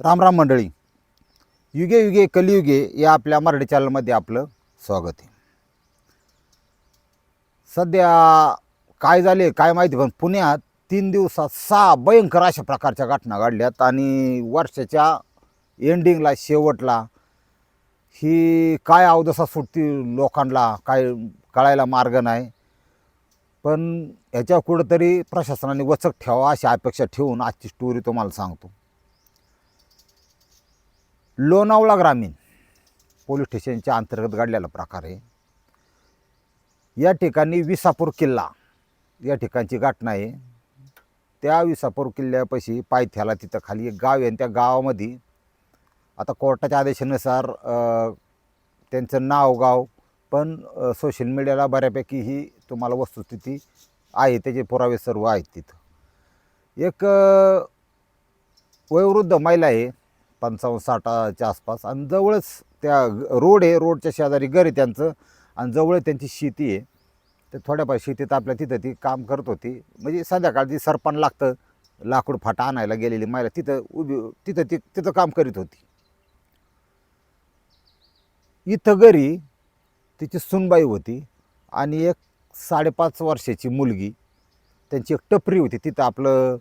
राम राम मंडळी. युगे युगे कलियुगे या आपल्या मराठी चॅनलमध्ये आपलं स्वागत आहे. सध्या काय झाले काय माहिती पण पुण्यात तीन दिवसात सहा भयंकर अशा प्रकारच्या घटना घडल्यात आणि वर्षाच्या एंडिंगला शेवटला ही काय अवदसा सुटती लोकांना काय कळायला मार्ग नाही. पण ह्याच्या कुठंतरी प्रशासनाने वचक ठेवा अशी अपेक्षा ठेवून आजची स्टोरी तुम्हाला सांगतो. लोणावळा ग्रामीण पोलीस स्टेशनच्या अंतर्गत घडलेला प्रकार आहे. या ठिकाणी विसापूर किल्ला या ठिकाणची घटना आहे. त्या विसापूर किल्ल्यापाशी पायथ्याला तिथं खाली एक गाव आहे आणि त्या गावामध्ये आता कोर्टाच्या आदेशानुसार त्यांचं नाव गाव पण सोशल मीडियाला बऱ्यापैकी ही तुम्हाला वस्तुस्थिती आहे. त्याचे पुरावे सर्व आहेत तिथं. एक वयोवृद्ध महिला आहे. पंचावन्न साठाच्या आसपास. आणि जवळच त्या रोड आहे रोडच्या शेजारी घर आहे त्यांचं. आणि जवळ त्यांची शेती आहे. तर थोड्याफार शेतीत आपल्या तिथं ती काम करत होती. म्हणजे संध्याकाळची सरपण लागतं लाकूड फाटा आणायला गेलेली महिला तिथं उभी तिथं ती तिथं काम करीत होती. इथं घरी तिची सुनबाई होती आणि एक साडेपाच वर्षाची मुलगी. त्यांची एक टपरी होती. तिथं आपलं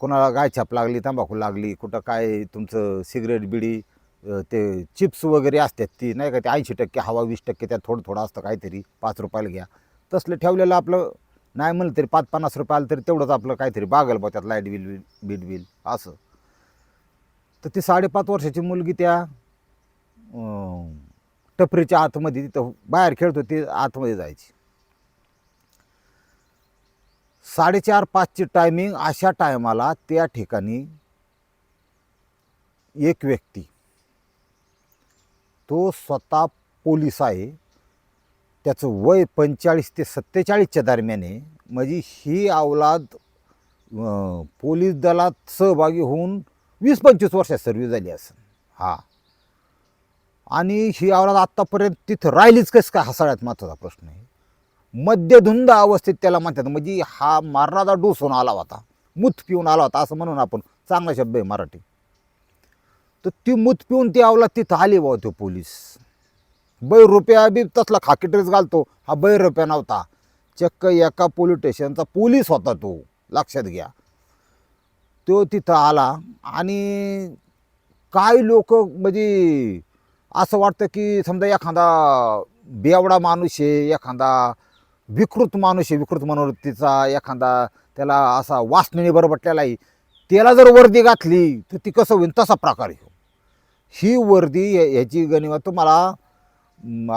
कोणाला गायछाप लागली तंबाखू लागली कुठं काय तुमचं सिगरेट बिडी ते चिप्स वगैरे असतात ती नाही का ते ऐंशी टक्के हवा वीस टक्के त्यात थोडं थोडं असतं काहीतरी पाच रुपयाला घ्या. तसलं ठेवलेलं आपलं नाही म्हणलं तरी पाच पन्नास रुपये आलं तरी तेवढंच आपलं काहीतरी बागल बा त्यात लाइट बिल बीट बिल असं. तर ती साडेपाच वर्षाची मुलगी त्या टपरीच्या आतमध्ये तिथं बाहेर खेळत होती आतमध्ये जायची. साडेचार पाचची टायमिंग अशा टायमाला त्या ठिकाणी एक व्यक्ती तो स्वतः पोलीस आहे. त्याचं वय पंचेचाळीस ते सत्तेचाळीसच्या दरम्यान आहे. म्हणजे ही अवलाद पोलीस दलात सहभागी होऊन वीस पंचवीस वर्षात सर्व्हिस झाली असेल. हा. आणि ही अवलाद आत्तापर्यंत तिथं राहिलीच कसं काय? हा सगळ्यात महत्त्वाचा प्रश्न आहे. मद्यधुंद अवस्थेत त्याला म्हणतात. म्हणजे हा मारणारा डोस होऊन आला होता. मूत पिऊन आला होता असं म्हणून आपण चांगला शब्द आहे मराठी. तर ती मूत पिऊन ती आवला तिथं आली बा तो पोलीस. बै रुपया बी तसला खाकी ड्रेस घालतो. हा बै रुपया नव्हता. चक्क एका पोलीस स्टेशनचा पोलीस होता तो. लक्षात घ्या. तो तिथं आला आणि काय लोक म्हणजे असं वाटतं की समजा एखादा बेवडा माणूस आहे एखादा विकृत माणूस आहे विकृत मनोवृत्तीचा एखादा त्याला असा वासनेने बरबटलेला आहे. त्याला जर वर्दी घातली तर ती कसं होईल तसा प्रकार आहे. ही वर्दी ह्याची गणिमा तुम्हाला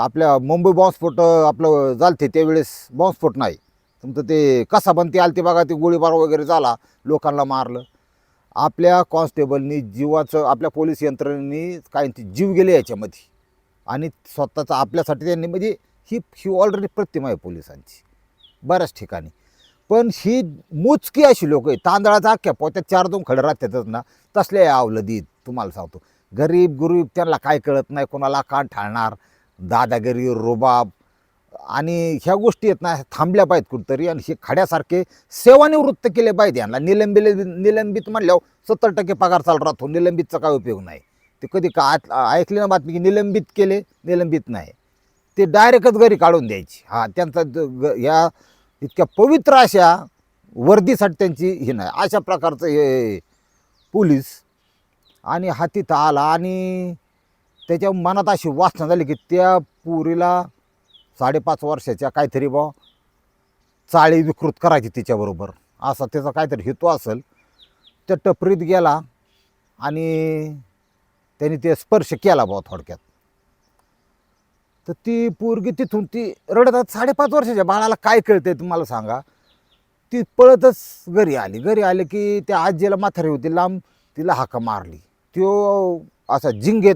आपल्या मुंबई बॉम्बस्फोट आपलं झालते त्यावेळेस बॉम्बस्फोट नाही. तुमचं ते कसा बनते आलते बघा ते गोळीबार वगैरे झाला लोकांना मारलं. आपल्या कॉन्स्टेबलनी जीवाचं आपल्या पोलीस यंत्रणेनी काहींचे जीव गेले याच्यामध्ये. आणि स्वतःचा आपल्यासाठी त्यांनी म्हणजे ही ही ऑलरेडी प्रतिमा आहे पोलिसांची बऱ्याच ठिकाणी. पण ही मोजकी अशी लोक आहे तांदळाचा अख्ख्या पोत्यात चार दोन खडे राहतातच ना तसले अवलदीत तुम्हाला सांगतो. गरीब गरीब त्यांना काय कळत नाही कोणाला कान ठाळणार दादागिरी रुबाब आणि ह्या गोष्टी आहेत ना थांबल्या पाहिजेत कुठंतरी आणि हे खड्यासारखे सेवानिवृत्त केले पाहिजे यांना. निलंबिले निलंबित म्हणल्यावर सत्तर टक्के पगार चालू राहतो निलंबितचा काय उपयोग नाही. ते कधी का आत- ऐकली ना बातमी की निलंबित केले निलंबित नाही. ते डायरेक्टच घरी काढून द्यायची. हा त्यांचा ग- ह्या इतक्या पवित्र अशा वर्दीसाठी त्यांची हे नाही. अशा प्रकारचं हे पोलीस आणि हा तिथं आला आणि त्याच्या मनात अशी वासना झाली की त्या पुरीला साडेपाच वर्षाच्या काहीतरी बा चाळी विकृत करायची तिच्याबरोबर. असा त्याचा काहीतरी हेतू असेल. त्या टपरीत गेला आणि त्यांनी ते स्पर्श केला बा थोडक्यात. तर ती पोरगी तिथून ती रडतात साडेपाच वर्षाच्या बाळाला काय कळतंय तुम्हाला सांगा. ती पळतच घरी आली. घरी आली की त्या आजीला माथारी होती लांब तिला हाका मारली. त्यो असा जिंगेत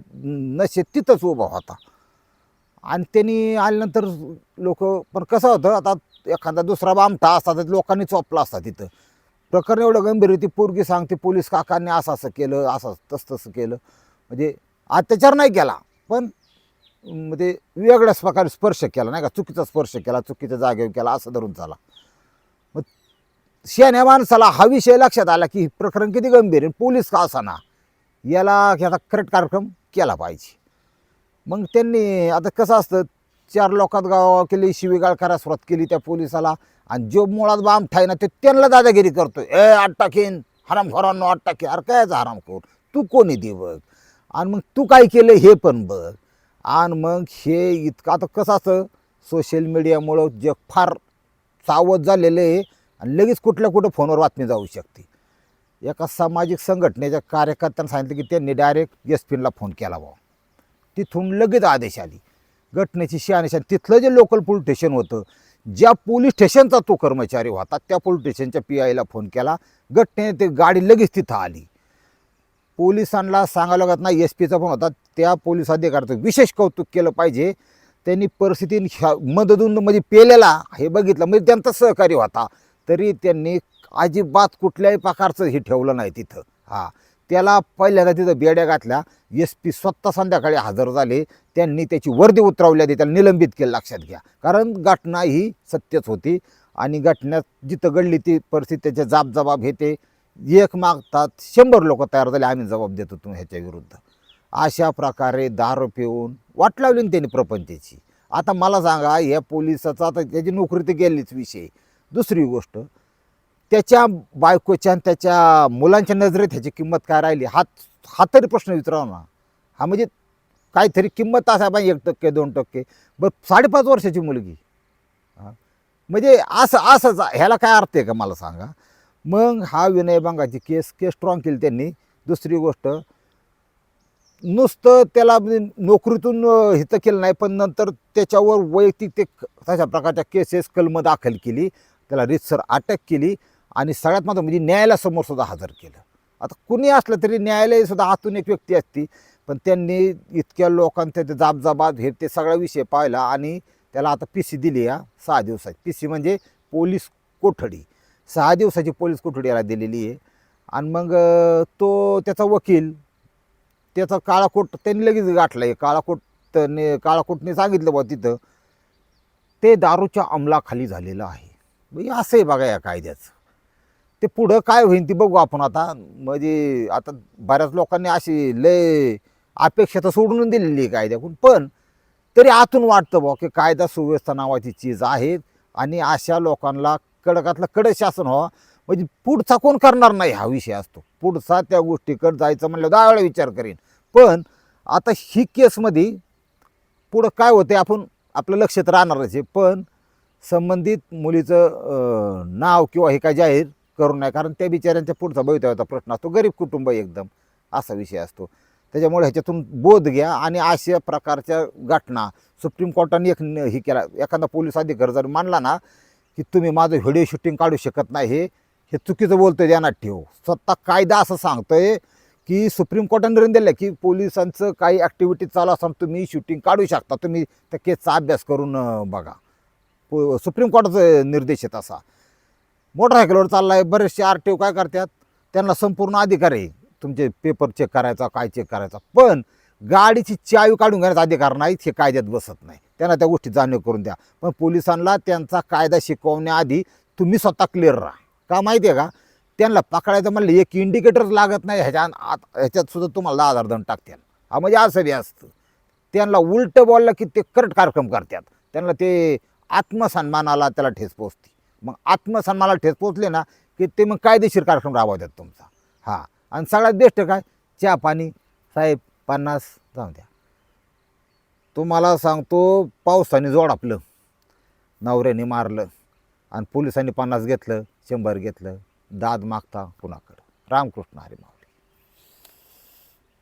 नशेत तिथंच उभा होता. आणि त्यांनी आल्यानंतर लोक पण कसं होतं आता एखादा दुसरा बामटा असता तर लोकांनी चोपला असता तिथं. प्रकरण एवढं गंभीर होती पोरगी सांगते पोलीस काकांनी असं असं केलं असं तसं तसं केलं. म्हणजे अत्याचार नाही केला पण म्हणजे वेगळ्याच प्रकारे स्पर्श केला नाही का? चुकीचा स्पर्श केला चुकीच्या जागेवर केला असं धरून झाला. मग शेण्या माणसाला हा विषय लक्षात आला की हे प्रकरण किती गंभीर आहे. पोलीस का असाना? याला ह्याचा करेक्ट कार्यक्रम केला पाहिजे. मग त्यांनी आता कसं असतं चार लोकात गावा केली शिवीगाळ करा सुरुवात केली त्या पोलिसाला आणि जो मुळात बाम ठाय ना ते त्यांना दादागिरी करतो ए आठ हराम खोरांनो आठ अरे कायचा हराम खोर? तू कोणी दे बघ आणि मग तू काय केलं हे पण बघ. आणि मग हे इतकं आता कसं असं सोशल मीडियामुळं जग फार सावध झालेलं आहे आणि लगेच कुठल्या कुठं फोनवर बातमी जाऊ शकते. एका सामाजिक संघटनेच्या कार्यकर्त्यांना सांगितलं की त्यांनी डायरेक्ट एस पीनला फोन केला बा तिथून लगेच आदेश आली. घटनेची शहानिशा तिथलं जे लोकल पोलीस स्टेशन होतं ज्या पोलीस स्टेशनचा तो कर्मचारी होता त्या पोलीस स्टेशनच्या पी आयला फोन केला. घटने ते गाडी लगेच तिथं आली. पोलिसांना सांगायला लागत नाही एस पीचा पण होता. त्या पोलीस अधिकाऱ्याचं विशेष कौतुक केलं पाहिजे. त्यांनी परिस्थिती मदतून म्हणजे पेलेला हे बघितलं म्हणजे त्यांचा सहकारी होता. तरी त्यांनी अजिबात कुठल्याही प्रकारचं हे ठेवलं नाही तिथं. हां. त्याला पहिल्यांदा तिथं बेड्या घातल्या. एस पी स्वतः संध्याकाळी हजर झाले. त्यांनी त्याची वर्दी उतरवली आधी त्याला निलंबित केलं. लक्षात घ्या. कारण घटना ही सत्यच होती. आणि घटना जिथं घडली ती परिस्थिती त्याच्या जाबजबाब हे ते एक मागतात शंभर लोक तयार झाले आम्ही जबाब देतो तुम्ही ह्याच्या विरुद्ध. अशा प्रकारे दारू पिऊन वाट लावली ना त्यांनी प्रपंचाची. आता मला सांगा या पोलिसाचा आता त्याची नोकरी तर गेलीच विषय. दुसरी गोष्ट त्याच्या बायकोच्या आणि त्याच्या मुलांच्या नजरेत ह्याची किंमत काय राहिली? हा हा तरी प्रश्न विचारावा ना. हा म्हणजे काहीतरी किंमत असा पाहिजे एक टक्के दोन टक्के. बरं साडेपाच वर्षाची मुलगी. हां. म्हणजे असं असंच ह्याला काय अर्थ आहे का मला सांगा? मग हा विनयभंगाची केस केस स्ट्रॉंग केली त्यांनी. दुसरी गोष्ट नुसतं त्याला म्हणजे नोकरीतून हित केलं नाही पण नंतर त्याच्यावर वैयक्तिक ते तशा प्रकारच्या केसेस कलम दाखल केली. त्याला रितसर अटक केली आणि सगळ्यात महत्त्व म्हणजे न्यायालयासमोर सुद्धा हजर केलं. आता कुणी असलं तरी न्यायालय सुद्धा आतून एक व्यक्ती असती. पण त्यांनी इतक्या लोकांचे ते जाबजाबाद हे ते सगळा विषय पाहिला आणि त्याला आता पी सी दिली या सहा दिवसात. पी सी म्हणजे पोलीस कोठडी. सहा दिवसाची पोलीस कोठडीला दिलेली आहे. आणि मग तो त्याचा वकील त्याचा काळाकोट त्यांनी लगेच गाठला आहे. काळाकोट काळाकोटने सांगितलं बा तिथं ते दारूच्या अंमलाखाली झालेलं आहे. म्हणजे असं आहे बघा या कायद्याचं. ते पुढं काय होईल ती बघू आपण आता. म्हणजे आता बऱ्याच लोकांनी अशी लय अपेक्षा तर सोडून दिलेली आहे कायद्याकडून. पण तरी आतून वाटतं बा की कायदा सुव्यवस्था नावाची चीज आहे. आणि अशा लोकांना कडकातलं कडक शासन व्हावं म्हणजे पुढचा कोण करणार नाही हा विषय असतो. पुढचा त्या गोष्टीकडे जायचं म्हणलं दहा वेळा विचार करीन. पण आता ही केसमध्ये पुढं काय होते आपण आपलं लक्षात राहणारच आहे. पण संबंधित मुलीचं नाव किंवा हे काय जाहीर करू नये कारण त्या बिचाऱ्यांच्या पुढचा भवितव्याचा प्रश्न असतो. गरीब कुटुंब एकदम असा विषय असतो. त्याच्यामुळे ह्याच्यातून बोध घ्या आणि अशा प्रकारच्या घटना सुप्रीम कोर्टाने एक न- हे केला. एखादा पोलीस अधिकारी जर मानला ना की तुम्ही माझं व्हिडिओ शूटिंग काढू शकत नाही. हे हे चुकीचं बोलतं ध्यानात ठेव. स्वतः कायदा असं सांगतोय की सुप्रीम कोर्टाने निर्णय दिला की पोलिसांचं काही ॲक्टिव्हिटी चालू असताना तुम्ही शूटिंग काढू शकता. तुम्ही त्या केसचा अभ्यास करून बघा. पो- सुप्रीम कोर्टाचा निर्देश आहे तसा मोटरसायकलवर चालला आहे बरेचसे आर टी ओ काय करतात? त्यांना संपूर्ण अधिकार आहे. तुमचे पेपर चेक करायचा काय चेक करायचा. पण गाडीची चावी काढून घेण्याचा अधिकार नाही हे कायद्यात बसत नाही. त्यांना त्या गोष्टी जाणीव करून द्या. पण पोलिसांना त्यांचा कायदा शिकवण्याआधी तुम्ही स्वतः क्लिअर राहा. का माहिती आहे का? त्यांना पकडायचं म्हणलं एक इंडिकेटर लागत नाही ह्याच्या आत ह्याच्यात सुद्धा तुम्हाला दहा हजार दंड हा म्हणजे असं बी असतं. त्यांना उलटं बोललं की ते करट कार्यक्रम करतात. त्यांना ते आत्मसन्मानाला त्याला ठेस पोचते. मग आत्मसन्मानाला ठेस पोचले ना की ते मग कायदेशीर कार्यक्रम राबवतात तुमचा. हां. आणि सगळ्यात बेस्ट काय? चहा पाणी. साहेब पन्नास जाऊ द्या. तुम्हाला सांगतो पावसाने जोड आपलं नवऱ्याने मारलं आणि पोलिसांनी पन्नास घेतलं शंभर घेतलं. दाद मागता कुणाकडं? रामकृष्ण हरिमा